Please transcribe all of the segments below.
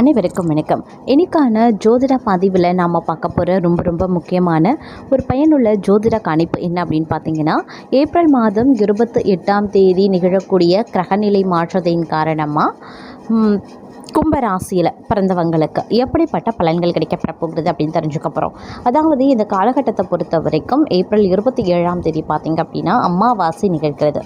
அனைவருக்கும் வணக்கம். இன்னைக்கான ஜோதிட பதிவில் நாம் பார்க்க போகிற ரொம்ப ரொம்ப முக்கியமான ஒரு பயனுள்ள ஜோதிட கணிப்பு என்ன அப்படின்னு பார்த்தீங்கன்னா ஏப்ரல் மாதம் இருபத்தி எட்டாம் தேதி நிகழக்கூடிய கிரகநிலை மாற்றத்தின் காரணமாக கும்பராசியில் பிறந்தவங்களுக்கு எப்படிப்பட்ட பலன்கள் கிடைக்கப்பட போகிறது அப்படின்னு தெரிஞ்சுக்க போகிறோம் அதாவது இந்த காலகட்டத்தை பொறுத்த வரைக்கும் ஏப்ரல் இருபத்தி ஏழாம் தேதி பார்த்திங்க அப்படின்னா அமாவாசை நிகழ்கிறது.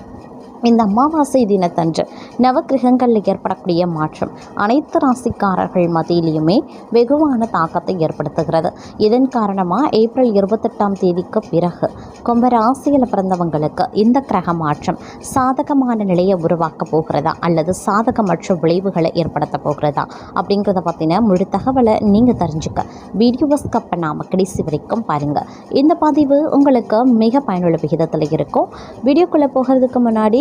இந்த அமாவாசை தினத்தன்று நவக்கிரகங்களில் ஏற்படக்கூடிய மாற்றம் அனைத்து ராசிக்காரர்கள் மத்தியிலையுமே வெகுவான தாக்கத்தை ஏற்படுத்துகிறது. இதன் காரணமாக ஏப்ரல் இருபத்தெட்டாம் தேதிக்கு பிறகு கும்பராசியில் பிறந்தவங்களுக்கு இந்த கிரக மாற்றம் சாதகமான நிலையை உருவாக்க போகிறதா அல்லது சாதகமற்ற விளைவுகளை ஏற்படுத்த போகிறதா அப்படிங்கிறத பற்றின முழு தகவலை நீங்கள் தெரிஞ்சுக்க. வீடியோஸ் கப்ப நாம கடைசி வரைக்கும் பாருங்கள் இந்த பதிவு உங்களுக்கு மிக பயனுள்ள விகிதத்தில் இருக்கும். வீடியோக்குள்ளே போகிறதுக்கு முன்னாடி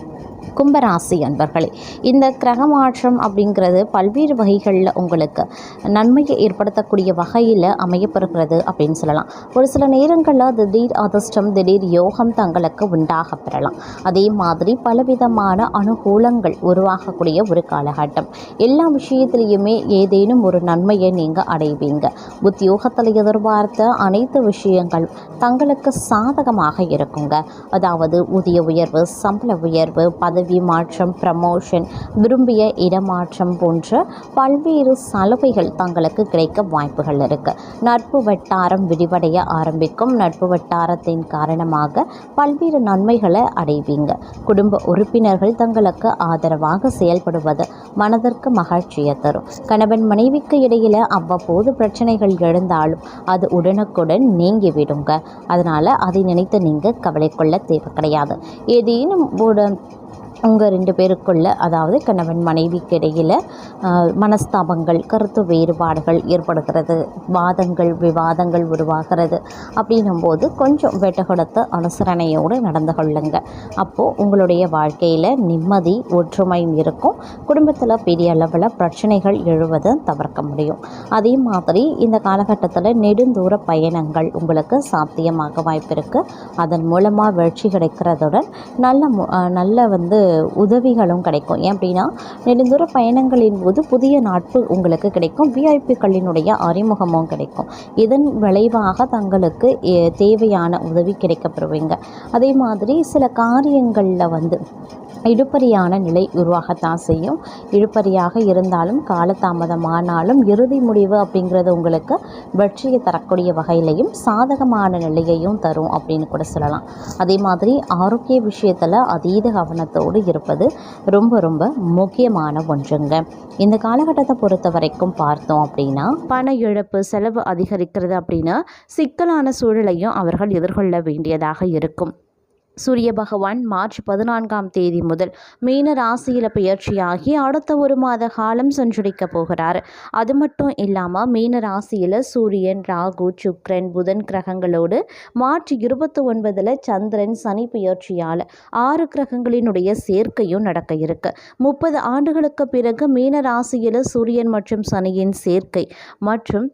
கும்பராசி அன்பர்களே இந்த கிரக மாற்றம் அப்படிங்கிறது பல்வேறு வகைகளில் உங்களுக்கு நன்மையை ஏற்படுத்தக்கூடிய வகையில் அமையப்பெறுகிறது அப்படின்னு சொல்லலாம். ஒரு சில நேரங்களில் திடீர் அதிர்ஷ்டம் திடீர் யோகம் தங்களுக்கு உண்டாக பெறலாம். அதே மாதிரி பலவிதமான அனுகூலங்கள் உருவாகக்கூடிய ஒரு காலகட்டம். எல்லா விஷயத்திலையுமே ஏதேனும் ஒரு நன்மையை நீங்கள் அடைவீங்க. உத்தியோகத்தில் எதிர்பார்த்த அனைத்து விஷயங்கள் தங்களுக்கு சாதகமாக இருக்குங்க. அதாவது ஊதிய உயர்வு சம்பள உயர்வு பதவி மாற்றம் ப்ரமோஷன் விரும்பிய இடமாற்றம் போன்ற பல்வேறு சலுகைகள் தங்களுக்கு கிடைக்க வாய்ப்புகள் இருக்குது நட்பு வட்டாரம் விரிவடைய ஆரம்பிக்கும். நட்பு வட்டாரத்தின் காரணமாக பல்வேறு நன்மைகளை அடைவீங்க. குடும்ப உறுப்பினர்கள் தங்களுக்கு ஆதரவாக செயல்படுவது மனதிற்கு மகிழ்ச்சியை தரும். கணவன் மனைவிக்கு இடையில் அவ்வப்போது பிரச்சனைகள் எழுந்தாலும் அது உடனுக்குடன் நீங்கி விடுங்க அதனால் அதை நினைத்து நீங்கள் கவலை கொள்ள தேவை கிடையாது. ஏதேனும் ஒரு உங்கள் ரெண்டு பேருக்குள்ள அதாவது கணவன் மனைவிக்கு இடையில் மனஸ்தாபங்கள் கருத்து வேறுபாடுகள் ஏற்படுகிறது வாதங்கள் விவாதங்கள் உருவாகிறது அப்படின்னும் போது கொஞ்சம் வெட்டகுடத்தை அனுசரணையோடு நடந்து கொள்ளுங்க. அப்போது உங்களுடைய வாழ்க்கையில் நிம்மதி ஒற்றுமையும் இருக்கும். குடும்பத்தில் பெரிய அளவில் பிரச்சனைகள் எழுவதை தவிர்க்க முடியும். அதே மாதிரி இந்த காலகட்டத்தில் நெடுந்தூர பயணங்கள் உங்களுக்கு சாத்தியமாக வாய்ப்பு இருக்குது அதன் மூலமாக வெற்றி கிடைக்கிறதுடன் நல்ல மு- நல்ல வந்து உதவிகளும் கிடைக்கும். ஏன் அப்படின்னா நெடுந்தூர பயணங்களின் போது புதிய நட்பு உங்களுக்கு கிடைக்கும். விஐபிக்களினுடைய அறிமுகமும் கிடைக்கும். இதன் விளைவாக தங்களுக்கு தேவையான உதவி கிடைக்கப்பெறுவீங்க. அதே மாதிரி சில காரியங்களில் வந்து இழுப்பறியான நிலை உருவாகத்தான் செய்யும். இழுப்பறியாக இருந்தாலும் காலதாமதமானாலும் இறுதி முடிவு அப்படிங்கிறது உங்களுக்கு வெற்றியை தரக்கூடிய வகையிலையும் சாதகமான நிலையையும் தரும் அப்படின்னு கூட சொல்லலாம். அதே மாதிரி ஆரோக்கிய விஷயத்தில் அதீத கவனத்தோடு இருப்பது ரொம்ப ரொம்ப முக்கியமான ஒன்றுங்க. இந்த காலகட்டத்தை பொறுத்த வரைக்கும் பார்த்தோம் அப்படின்னா பண இழப்பு செலவு அதிகரிக்கிறது அப்படின்னா சிக்கலான சூழலையும் அவர்கள் எதிர்கொள்ள வேண்டியதாக இருக்கும். சூரிய பகவான் மார்ச் பதினான்காம் தேதி முதல் மீன ராசியில் பெயர்ச்சியாகி அடுத்த ஒரு மாத காலம் சஞ்சரிக்க போகிறார். அது மட்டும் இல்லாமல் மீன ராசியில் சூரியன் ராகு சுக்ரன் புதன் கிரகங்களோடு மார்ச் இருபத்தி ஒன்பதில் சந்திரன் சனி பெயர்ச்சியால் ஆறு கிரகங்களினுடைய சேர்க்கையும் நடக்க இருக்கு. முப்பது ஆண்டுகளுக்கு பிறகு மீன ராசியில் சூரியன் மற்றும் சனியின் சேர்க்கை மற்றும்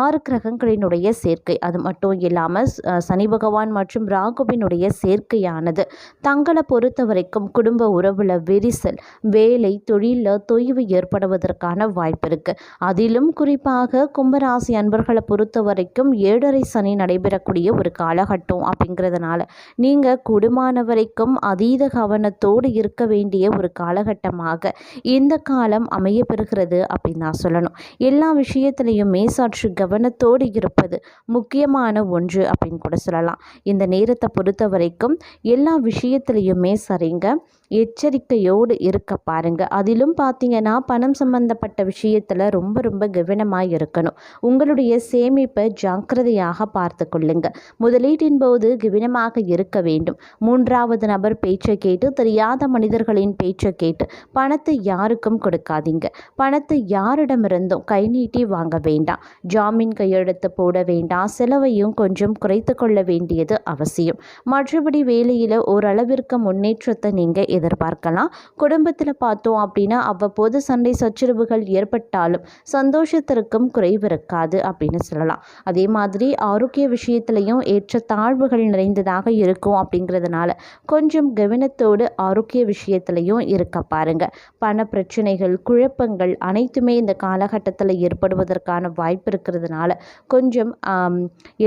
ஆறு கிரகங்களினுடைய சேர்க்கை. அது மட்டும் இல்லாமல் சனி பகவான் மற்றும் ராகுவினுடைய சேர்க்கை சேர்க்கையானது தங்களை பொறுத்த வரைக்கும் குடும்ப உறவில் விரிசல் வேலை தொழிலில் தொய்வு ஏற்படுவதற்கான வாய்ப்பு இருக்கு. அதிலும் குறிப்பாக கும்பராசி அன்பர்களை பொறுத்த வரைக்கும் ஏழரை சனி நடைபெறக்கூடிய ஒரு காலகட்டம் அப்படிங்கிறதுனால நீங்கள் குடுமான வரைக்கும் அதீத கவனத்தோடு இருக்க வேண்டிய ஒரு காலகட்டமாக இந்த காலம் அமைய பெறுகிறது அப்படின்னு நான் சொல்லணும். எல்லா விஷயத்திலையுமே சற்று கவனத்தோடு இருப்பது முக்கியமான ஒன்று அப்படின்னு கூட சொல்லலாம். இந்த நேரத்தை பொறுத்த வரைக்கும் எல்லா விஷயத்துலையுமே சரிங்க. எச்சரிக்கையோடு இருக்க பாருங்கள் அதிலும் பார்த்தீங்கன்னா பணம் சம்பந்தப்பட்ட விஷயத்தில் ரொம்ப ரொம்ப கவனமாக இருக்கணும். உங்களுடைய சேமிப்பை ஜாக்கிரதையாக பார்த்து கொள்ளுங்க. முதலீட்டின் போது கவனமாக இருக்க வேண்டும். மூன்றாவது நபர் பேச்சை கேட்டு தெரியாத மனிதர்களின் பேச்சை கேட்டு பணத்தை யாருக்கும் கொடுக்காதீங்க. பணத்தை யாரிடமிருந்தும் கை நீட்டி வாங்க வேண்டாம். ஜாமீன் கையெழுத்து போட வேண்டாம். செலவையும் கொஞ்சம் குறைத்து கொள்ள வேண்டியது அவசியம். மற்றபடி வேலையில் ஓரளவிற்கு முன்னேற்றத்தை நீங்கள் எதிர்பார்க்கலாம். குடும்பத்தில் பார்த்தோம் அப்படின்னா அவ்வப்போது சண்டை சச்சரவுகள் ஏற்பட்டாலும் சந்தோஷத்திற்கும் குறைவு இருக்காது அப்படின்னு சொல்லலாம். அதே மாதிரி ஆரோக்கிய விஷயத்துலையும் ஏற்ற தாழ்வுகள் நிறைந்ததாக இருக்கும் அப்படிங்கிறதுனால கொஞ்சம் கவனத்தோடு ஆரோக்கிய விஷயத்துலையும் இருக்க பாருங்க. பண பிரச்சனைகள் குழப்பங்கள் அனைத்துமே இந்த காலகட்டத்தில் ஏற்படுவதற்கான வாய்ப்பு இருக்கிறதுனால கொஞ்சம்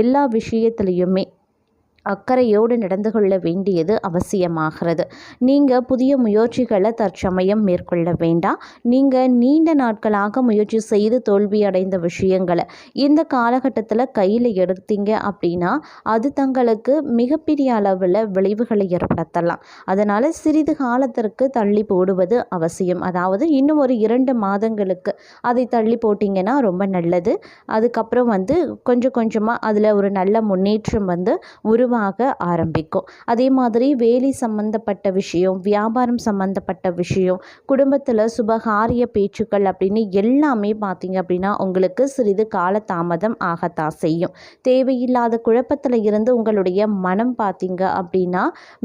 எல்லா விஷயத்துலையுமே அக்கறையோடு நடந்து கொள்ள வேண்டியது அவசியமாகிறது. நீங்கள் புதிய முயற்சிகளை தற்சமயம் மேற்கொள்ள வேண்டாம். நீங்கள் நீண்ட நாட்களாக முயற்சி செய்து தோல்வி அடைந்த விஷயங்களை இந்த காலகட்டத்தில் கையில் எடுத்தீங்க அப்படின்னா அது தங்களுக்கு மிகப்பெரிய அளவில் விளைவுகளை ஏற்படுத்தலாம். அதனால் சிறிது காலத்திற்கு தள்ளி போடுவது அவசியம். அதாவது இன்னும் ஒரு இரண்டு மாதங்களுக்கு அதை தள்ளி போட்டிங்கன்னா ரொம்ப நல்லது. அதுக்கப்புறம் வந்து கொஞ்சம் கொஞ்சமாக அதில் ஒரு நல்ல முன்னேற்றம் வந்து உருவாக ஆரம்பிக்கும். அதே மாதிரி வேலை சம்பந்தப்பட்ட விஷயம் வியாபாரம் சம்பந்தப்பட்ட விஷயம் குடும்பத்தில் சுபகாரிய பேச்சுக்கள் அப்படின்னு எல்லாமே பார்த்தீங்க அப்படின்னா உங்களுக்கு சிறிது கால தாமதம் ஆகத்தான் செய்யும். தேவையில்லாத குழப்பத்தில் இருந்து உங்களுடைய மனம் பார்த்தீங்க அப்படின்னா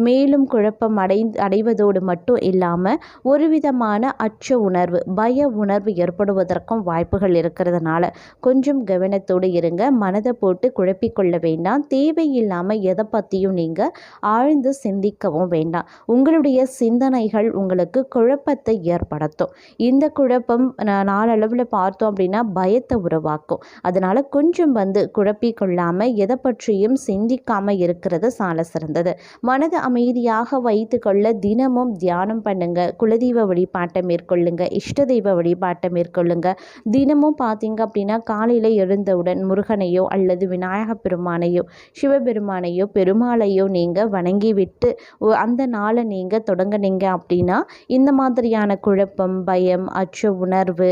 மேலும் குழப்பம் அடை அடைவதோடு மட்டும் இல்லாமல் ஒரு விதமான அச்ச உணர்வு பய உணர்வு ஏற்படுவதற்கும் வாய்ப்புகள் இருக்கிறதுனால கொஞ்சம் கவனத்தோடு இருங்க. மனதை போட்டு குழப்பிக்கொள்ள வேண்டாம். தேவையில்லாமல் எதை பற்றியும் நீங்கள் ஆழ்ந்து சிந்திக்கவும் வேண்டாம். உங்களுடைய சிந்தனைகள் உங்களுக்கு குழப்பத்தை ஏற்படுத்தும். இந்த குழப்பம் நாளளவில் பார்த்தோம் அப்படின்னா பயத்தை உருவாக்கும். அதனால் கொஞ்சம் வந்து குழப்பிக்கொள்ளாமல் எதை பற்றியும் சிந்திக்காமல் இருக்கிறது சால சிறந்தது. மனது அமைதியாக வைத்து கொள்ள தினமும் தியானம் பண்ணுங்க. குலதெய்வ வழிபாட்டை மேற்கொள்ளுங்க. இஷ்ட தெய்வ வழிபாட்டை மேற்கொள்ளுங்க. தினமும் பார்த்தீங்க அப்படின்னா காலையில் எழுந்தவுடன் முருகனையோ அல்லது விநாயக பெருமானையோ சிவபெருமானையோ பெருமாளையோ நீங்கள் வணங்கிவிட்டு அந்த நாளை நீங்கள் தொடங்குனீங்க அப்படின்னா இந்த மாதிரியான குழப்பம் பயம் அச்ச உணர்வு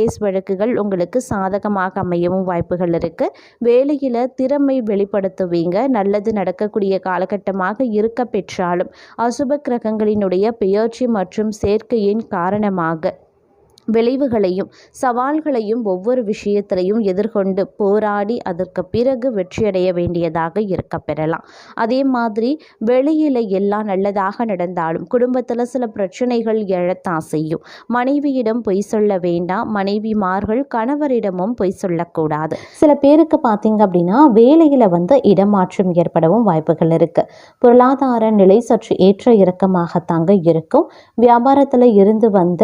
கேஸ் வழக்குகள் உங்களுக்கு சாதகமாக அமையவும் வாய்ப்புகள் இருக்குது வேலையில் திறமை வெளிப்படுத்துவீங்க. நல்லது நடக்கக்கூடிய காலகட்டமாக இருக்க பெற்றாலும் அசுப கிரகங்களினுடைய பெயர்ச்சி மற்றும் சேர்க்கையின் காரணமாக விளைவுகளையும் சவால்களையும் ஒவ்வொரு விஷயத்திலையும் எதிர்கொண்டு போராடி அதற்கு பிறகு வெற்றியடைய வேண்டியதாக இருக்க பெறலாம். அதே மாதிரி வெளியில் எல்லாம் நல்லதாக நடந்தாலும் குடும்பத்தில் சில பிரச்சனைகள் எழத்தான் செய்யும். மனைவியிடம் பொய் சொல்ல வேண்டாம் மனைவிமார்கள் கணவரிடமும் பொய் சொல்லக்கூடாது. சில பேருக்கு பார்த்தீங்க அப்படின்னா வேலையில் வந்து இடமாற்றம் ஏற்படவும் வாய்ப்புகள் இருக்குது பொருளாதார நிலை சற்று ஏற்ற இறக்கமாகத்தாங்க இருக்கும். வியாபாரத்தில் இருந்து வந்த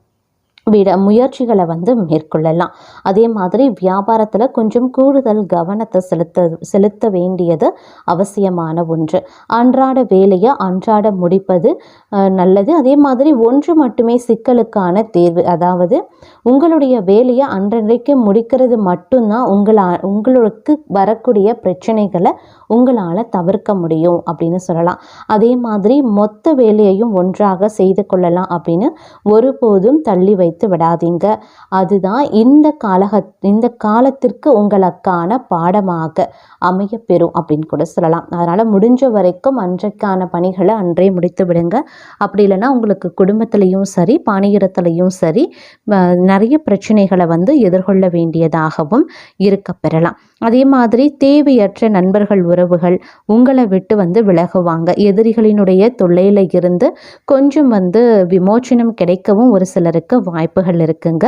விட முயற்சிகளை வந்து மேற்கொள்ளலாம். அதே மாதிரி வியாபாரத்தில் கொஞ்சம் கூடுதல் கவனத்தை செலுத்த செலுத்த வேண்டியது அவசியமான ஒன்று. அன்றாட வேலையை அன்றாட முடிப்பது நல்லது. அதே மாதிரி ஒன்று மட்டுமே சிக்கலுக்கான தேர்வு. அதாவது உங்களுடைய வேலையை அன்றைக்கு முடிக்கிறது மட்டும்தான் உங்களா உங்களுக்கு வரக்கூடிய பிரச்சனைகளை உங்களால் தவிர்க்க முடியும் அப்படின்னு சொல்லலாம். அதே மாதிரி மொத்த வேலையையும் ஒன்றாக செய்து கொள்ளலாம் அப்படின்னு ஒருபோதும் தள்ளி வை வைத்து விடாதீங்க. அதுதான் இந்த காலக இந்த காலத்திற்கு உங்களுக்கான பாடமாக அமையப்பெறும் அப்படின்னு கூட சொல்லலாம். அதனால் முடிஞ்ச வரைக்கும் அன்றைக்கான பணிகளை அன்றே முடித்து விடுங்க. அப்படி இல்லைன்னா உங்களுக்கு குடும்பத்திலையும் சரி பாணிகரத்துலையும் சரி நிறைய பிரச்சனைகளை வந்து எதிர்கொள்ள வேண்டியதாகவும் இருக்க பெறலாம். அதே மாதிரி தேவையற்ற நண்பர்கள் உறவுகள் உங்களை விட்டு வந்து விலகுவாங்க. எதிரிகளினுடைய தொல்லையில் இருந்து கொஞ்சம் வந்து விமோச்சனம் கிடைக்கவும் ஒரு சிலருக்கு வாய்ப்புகள் இருக்குங்க.